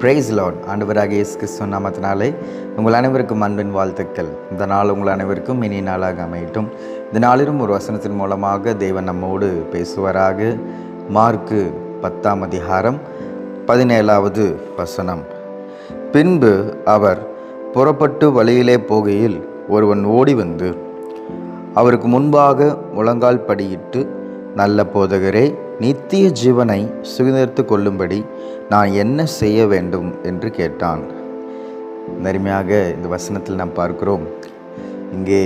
Price Lord ஆண்டவராக இயேசு கிறிஸ்துவ நாமத்தினாலே உங்கள் அனைவருக்கும் அன்பின் வாழ்த்துக்கள். இந்த நாள் உங்கள் அனைவருக்கும் இனி நாளாக அமையட்டும். இந்த நாளிலும் ஒரு வசனத்தின் மூலமாக தேவன் நம்மோடு பேசுவராக. மார்க்கு பத்தாம் அதிகாரம் பதினேழாவது வசனம். பின்பு அவர் புறப்பட்டு வழியிலே போகையில் ஒருவன் ஓடி வந்து அவருக்கு முன்பாக முழங்கால் படியிட்டு நல்ல போதகரே நித்திய ஜீவனை சுதந்திரத்து கொள்ளும்படி நான் என்ன செய்ய வேண்டும் என்று கேட்டான். நெருமையாக இந்த வசனத்தில் நாம் பார்க்கிறோம். இங்கே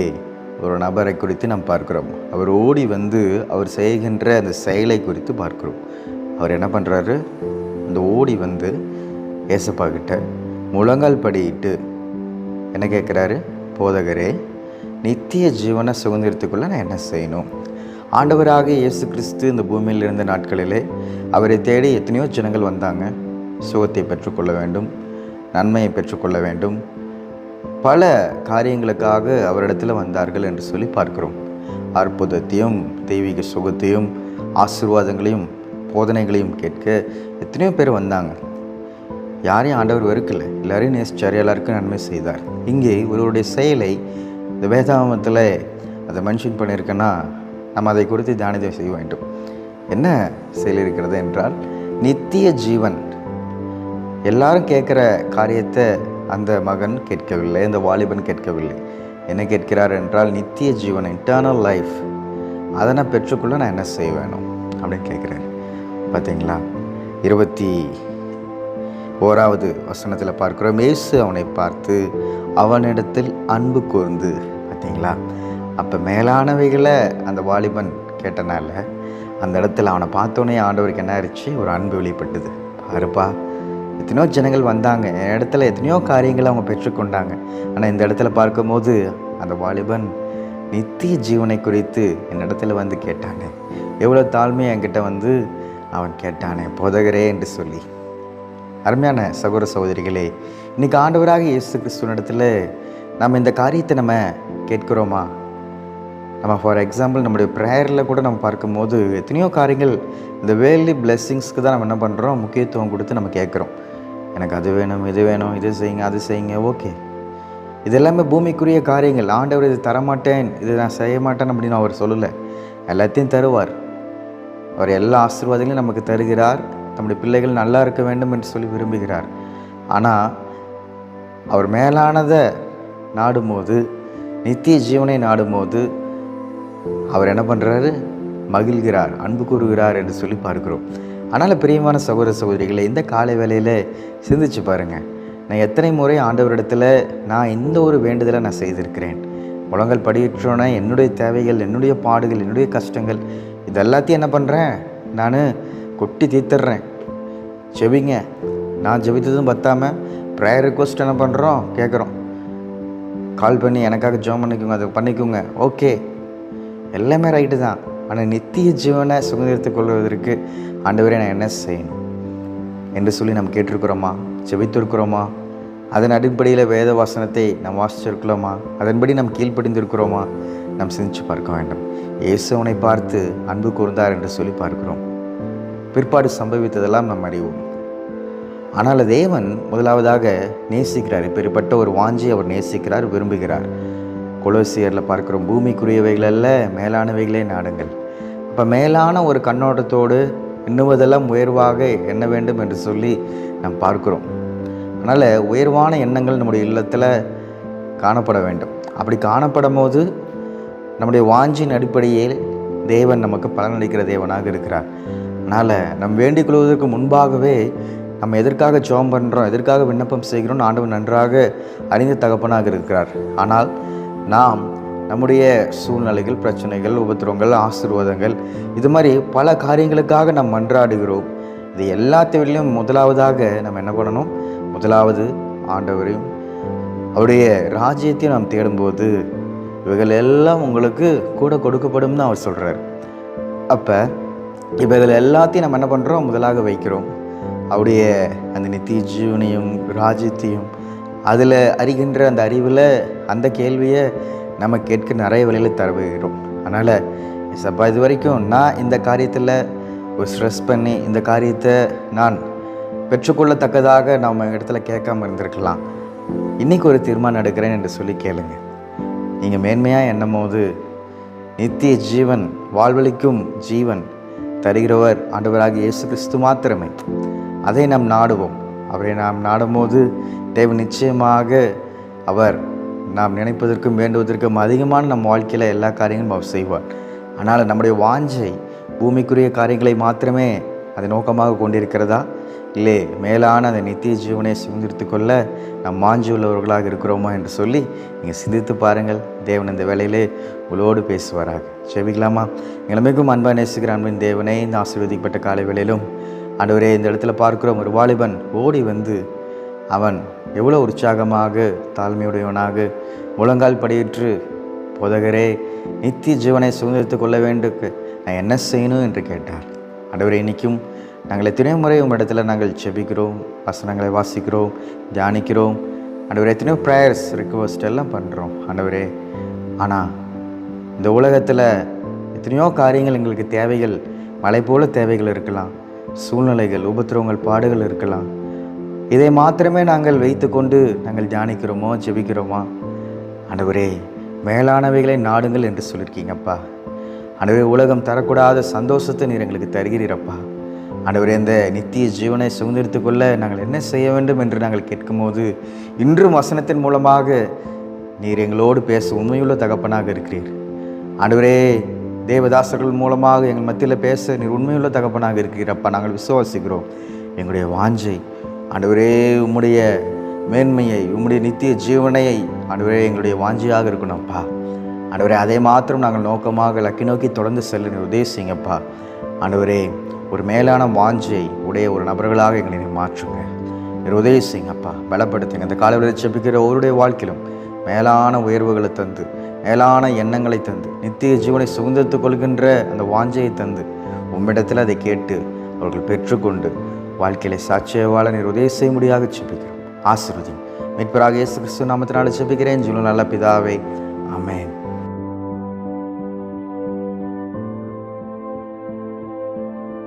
ஒரு நபரை குறித்து நாம் பார்க்கிறோம். அவர் ஓடி வந்து அவர் செய்கின்ற அந்த செயலை குறித்து பார்க்கிறோம். அவர் என்ன பண்ணுறாரு அந்த ஓடி வந்து ஏசப்பா கிட்ட முழங்கால் படியிட்டு என்ன கேட்குறாரு? போதகரே நித்திய ஜீவனை சுதந்திரத்துக்குள்ளே நான் என்ன செய்யணும்? ஆண்டவராக இயேசு கிறிஸ்து இந்த பூமியில் இருந்த நாட்களிலே அவரை தேடி எத்தனையோ ஜனங்கள் வந்தாங்க. சுகத்தை பெற்றுக்கொள்ள வேண்டும் நன்மையை பெற்றுக்கொள்ள வேண்டும். பல காரியங்களுக்காக அவரிடத்தில் வந்தார்கள் என்று சொல்லி பார்க்கிறோம். அற்புதத்தையும் தெய்வீக சுகத்தையும் ஆசீர்வாதங்களையும் போதனைகளையும் கேட்க எத்தனையோ பேர் வந்தாங்க. யாரையும் ஆண்டவர் வெறுக்கல. எல்லாரையும் நேசிச்சார் எல்லாருக்கும் நன்மை செய்தார். இங்கே இவருடைய செயலை இந்த வேதாமத்தில் அதை மென்ஷன் பண்ணியிருக்கேன்னா நம்ம அதை குறித்து தியானிதம் செய்ய வேண்டும். என்ன செயல் இருக்கிறது என்றால் நித்திய ஜீவன். எல்லாரும் கேட்குற காரியத்தை அந்த மகன் கேட்கவில்லை அந்த வாலிபன் கேட்கவில்லை. என்ன கேட்கிறார் என்றால் நித்திய ஜீவன் இன்டர்னல் லைஃப் அதை நான் பெற்றுக்கொள்ள நான் என்ன செய்ய வேணும்? அப்படின்னு கேட்குறாரு. பார்த்தீங்களா? இருபத்தி ஓராவது வசனத்தில் பார்க்குறோம் மேசு அவனை பார்த்து அவனிடத்தில் அன்பு கூர்ந்து பார்த்தீங்களா? அப்போ மேலானவைகளை அந்த வாலிபன் கேட்டனால அந்த இடத்துல அவனை பார்த்தோன்னே ஆண்டவருக்கு என்ன ஆயிடுச்சு ஒரு அன்பு வெளிப்பட்டது. பாருப்பா எத்தனையோ ஜனங்கள் வந்தாங்க. என் இடத்துல எத்தனையோ காரியங்களை அவங்க பெற்றுக்கொண்டாங்க. ஆனால் இந்த இடத்துல பார்க்கும்போது அந்த வாலிபன் நித்திய ஜீவனை குறித்து என் இடத்துல வந்து கேட்டானே. எவ்வளோ தாழ்மையை என்கிட்ட வந்து அவன் கேட்டானே. போதகரே என்று சொல்லி. அருமையான சகோதர சகோதரிகளே இன்றைக்கி ஆண்டவராக இயேசு கிறிஸ்துவனிடத்தில் நம்ம இந்த காரியத்தை நம்ம கேட்குறோமா? நம்ம ஃபார் எக்ஸாம்பிள் நம்முடைய ப்ரேயரில் கூட நம்ம பார்க்கும்போது எத்தனையோ காரியங்கள் இந்த வேலி பிளெஸ்ஸிங்ஸ்க்கு தான் நம்ம என்ன பண்ணுறோம் முக்கியத்துவம் கொடுத்து நம்ம கேட்குறோம். எனக்கு அது வேணும் இது வேணும் இது செய்யுங்க அது செய்யுங்க ஓகே இது எல்லாமே பூமிக்குரிய காரியங்கள். ஆண்டவர் இது தரமாட்டேன் இது நான் செய்ய மாட்டேன் அப்படின்னு அவர் சொல்லலை. எல்லாத்தையும் தருவார். அவர் எல்லா ஆசீர்வாதங்களையும் நமக்கு தருகிறார். நம்முடைய பிள்ளைகள் நல்லா இருக்க வேண்டும் என்று சொல்லி விரும்புகிறார். ஆனால் அவர் மேலானதை நாடும்போது நித்திய ஜீவனை நாடும்போது அவர் என்ன பண்ணுறாரு மகிழ்கிறார் அன்பு கூறுகிறார் என்று சொல்லி பார்க்கிறோம். அதனால் பிரியமான சகோதர சகோதரிகளை இந்த காலை வேலையில் சிந்திச்சு பாருங்கள் நான் எத்தனை முறை ஆண்டவரிடத்தில் நான் இந்த ஒரு வேண்டுதலை நான் செய்திருக்கிறேன். முழங்கல் படியிட்டோன்னே என்னுடைய தேவைகள் என்னுடைய பாடுகள் என்னுடைய கஷ்டங்கள் இது எல்லாத்தையும் என்ன பண்ணுறேன் நான் கொட்டி தீர்த்துடுறேன். செவிங்க நான் ஜெபித்ததும் பத்தாமல் ப்ரேயர் ரிக்வஸ்ட் என்ன பண்ணுறோம் கேட்குறோம் கால் பண்ணி எனக்காக ஜோம் பண்ணிக்கோங்க அதை பண்ணிக்கோங்க. ஓகே எல்லாமே ரைட்டு தான். ஆனால் நித்திய ஜீவனை சுதந்திரத்துக் கொள்வதற்கு ஆண்டவரே நான் என்ன செய்யணும்? என்று சொல்லி நம்ம கேட்டிருக்கிறோமா? செபித்திருக்கிறோமா அதன் அடிப்படையில் வேத வாசனத்தை நாம் வாசிச்சிருக்கிறோமா அதன்படி நாம் கீழ்ப்படிந்திருக்கிறோமா? நாம் சிந்திச்சு பார்க்க வேண்டும். இயேசுவனை பார்த்து அன்பு கூர்ந்தார் என்று சொல்லி பார்க்கிறோம். பிற்பாடு சம்பவித்ததெல்லாம் நாம் அறிவோம். ஆனால் தேவன் முதலாவதாக நேசிக்கிறார். இப்பேற்பட்ட ஒரு வாஞ்சி அவர் நேசிக்கிறார் விரும்புகிறார். கொலோசியரில் பார்க்குறோம் பூமிக்குரியவைகள் அல்ல மேலானவைகளே நாடுங்கள். இப்போ மேலான ஒரு கண்ணோட்டத்தோடு எண்ணுவதெல்லாம் உயர்வாக எண்ண வேண்டும் என்று சொல்லி நாம் பார்க்கிறோம். அதனால் உயர்வான எண்ணங்கள் நம்முடைய இல்லத்தில் காணப்பட வேண்டும். அப்படி காணப்படும் போது நம்முடைய வாஞ்சின் அடிப்படையில் தேவன் நமக்கு பலனளிக்கிற தேவனாக இருக்கிறார். அதனால் நம் வேண்டிக் கொள்வதற்கு முன்பாகவே நம்ம எதற்காக ஜோம் பண்ணுறோம் எதற்காக விண்ணப்பம் செய்கிறோம் ஆண்டவன் நன்றாக அறிந்த தகப்பனாக இருக்கிறார். ஆனால் நாம் நம்முடைய சூழ்நிலைகள் பிரச்சனைகள் உபத்திரங்கள் ஆசீர்வாதங்கள் இது மாதிரி பல காரியங்களுக்காக நாம் மன்றாடுகிறோம். இது எல்லாத்தையும் முதலாவதாக நம்ம என்ன பண்ணணும்? முதலாவது ஆண்டவரையும் அவருடைய ராஜ்யத்தையும் நாம் தேடும்போது இவைகள் எல்லாம் உங்களுக்கு கூட கொடுக்கப்படும் தான் அவர் சொல்கிறார் அப்போ இவைகள் எல்லாத்தையும் நம்ம என்ன பண்ணுறோம் முதலாக வைக்கிறோம். அவருடைய அந்த நித்திய ஜீவனையும் ராஜ்யத்தையும் அதில் அறிகின்ற அந்த அறிவில் அந்த கேள்வியை நம்ம கேட்க நிறைய வழியில் தருகிறோம். அதனால் சப்பா இது வரைக்கும் நான் இந்த காரியத்தில் ஒரு ஸ்ட்ரெஸ் பண்ணி இந்த காரியத்தை நான் பெற்றுக்கொள்ளத்தக்கதாக நம்ம இடத்துல கேட்காம இருந்திருக்கலாம். இன்றைக்கி ஒரு தீர்மானம் எடுக்கிறேன் என்று சொல்லி கேளுங்க. நீங்கள் மேன்மையாக எண்ணும் போது நித்திய ஜீவன் வாழ்வழிக்கும் ஜீவன் தருகிறவர் ஆண்டவராகிய இயேசு கிறிஸ்து மாத்திரமே. அதை நாம் நாடுவோம். அவரை நாம் நாடும்போது தேவை நிச்சயமாக அவர் நாம் நினைப்பதற்கும் வேண்டுவதற்கும் அதிகமான நம் வாழ்க்கையில் எல்லா காரியங்களும் அவர் செய்வார். ஆனால் நம்முடைய வாஞ்சை பூமிக்குரிய காரியங்களை மாத்திரமே அதை நோக்கமாக கொண்டிருக்கிறதா? இல்லை மேலான அந்த நித்திய ஜீவனை சுதந்திரித்து கொள்ள நாம் மாஞ்சி உள்ளவர்களாக இருக்கிறோமா என்று சொல்லி நீங்கள் சிந்தித்து பாருங்கள். தேவன் இந்த வேலையிலே உங்களோடு பேசுவாராக. செவிக்கலாமா எங்களை மிகவும் அன்பாக நேசிக்கிற அன்பின் தேவனே இந்த ஆசீர்வதிக்கப்பட்ட காலை வேளையிலும் அன்றுவரே இந்த இடத்துல பார்க்கிறோம் ஒரு வாலிபன் ஓடி வந்து அவன் எவ்வளோ உற்சாகமாக தாழ்மையுடையவனாக முழங்கால் படியிற்று போதகரே நித்திய ஜீவனை சுதந்திரித்து கொள்ள வேண்டும் நான் என்ன செய்யணும்? என்று கேட்டார். அடவரை இன்னைக்கும் நாங்கள் எத்தனையோ முறை உம்மிடத்துல நாங்கள் செபிக்கிறோம் வசனங்களை வாசிக்கிறோம் தியானிக்கிறோம். ஆண்டவரே எத்தனையோ ப்ரேயர்ஸ் ரிக்வஸ்ட் எல்லாம் பண்ணுறோம் ஆண்டவரே ஆனால் இந்த உலகத்தில் எத்தனையோ காரியங்கள் எங்களுக்கு தேவைகள் மலை போல தேவைகள் இருக்கலாம். சூழ்நிலைகள் உபத்திரவங்கள் பாடுகள் இருக்கலாம். இதை மாத்திரமே நாங்கள் வைத்துக்கொண்டு நாங்கள் தியானிக்கிறோமோ ஜெபிக்கிறோமா? ஆண்டவரே மேலானவைகளை நாடுங்கள் என்று சொல்லியிருக்கீங்கப்பா ஆண்டவரே உலகம் தரக்கூடாத சந்தோஷத்தை நீர் எங்களுக்கு தருகிறீரப்பா ஆண்டவரே இந்த நித்திய ஜீவனை சுதந்திரித்து கொள்ள நாங்கள் என்ன செய்ய வேண்டும் என்று நாங்கள் கேட்கும்போது இன்றும் வசனத்தின் மூலமாக நீர் எங்களோடு பேச உண்மையுள்ள தகப்பனாக இருக்கிறீர். ஆண்டவரே தேவதாசர்கள் மூலமாக எங்கள் மத்தியில் பேச நீர் உண்மையுள்ள தகப்பனாக இருக்கிறப்பா நாங்கள் விசுவாசிக்கிறோம். எங்களுடைய வாஞ்சை ஆண்டவரே உம்முடைய மேன்மையை உம்முடைய நித்திய ஜீவனையை ஆண்டவரே எங்களுடைய வாஞ்சியாக இருக்கணும்ப்பா. ஆண்டவரே அதை மாத்திரம் நாங்கள் நோக்கமாக லக்கி நோக்கி தொடர்ந்து செல்ல உதயசிங்கப்பா ஆண்டவரே ஒரு மேலான வாஞ்சியை உடைய ஒரு நபர்களாக எங்களை நீர் மாற்றுங்க. நீர் அப்பா பலப்படுத்துங்க. இந்த காலையில் செப்பிக்கிற ஒருடைய வாழ்க்கையிலும் மேலான உயர்வுகளை தந்து மேலான எண்ணங்களை தந்து நித்திய ஜீவனை சுதந்திரத்துக் கொள்கின்ற அந்த வாஞ்சையை தந்து உம்மிடத்தில் அதை கேட்டு அவர்கள் பெற்றுக்கொண்டு வாழ்க்கையில சாட்சியவாள நீர் உதவி செய்ய முடியாக செப்பிக்கிறோம் ஆசிர்வதி மீட்பராக இயேசு கிறிஸ்து நாமத்தினால செபிக்கிறேன் ஜீவன நல்ல பிதாவே அமேன்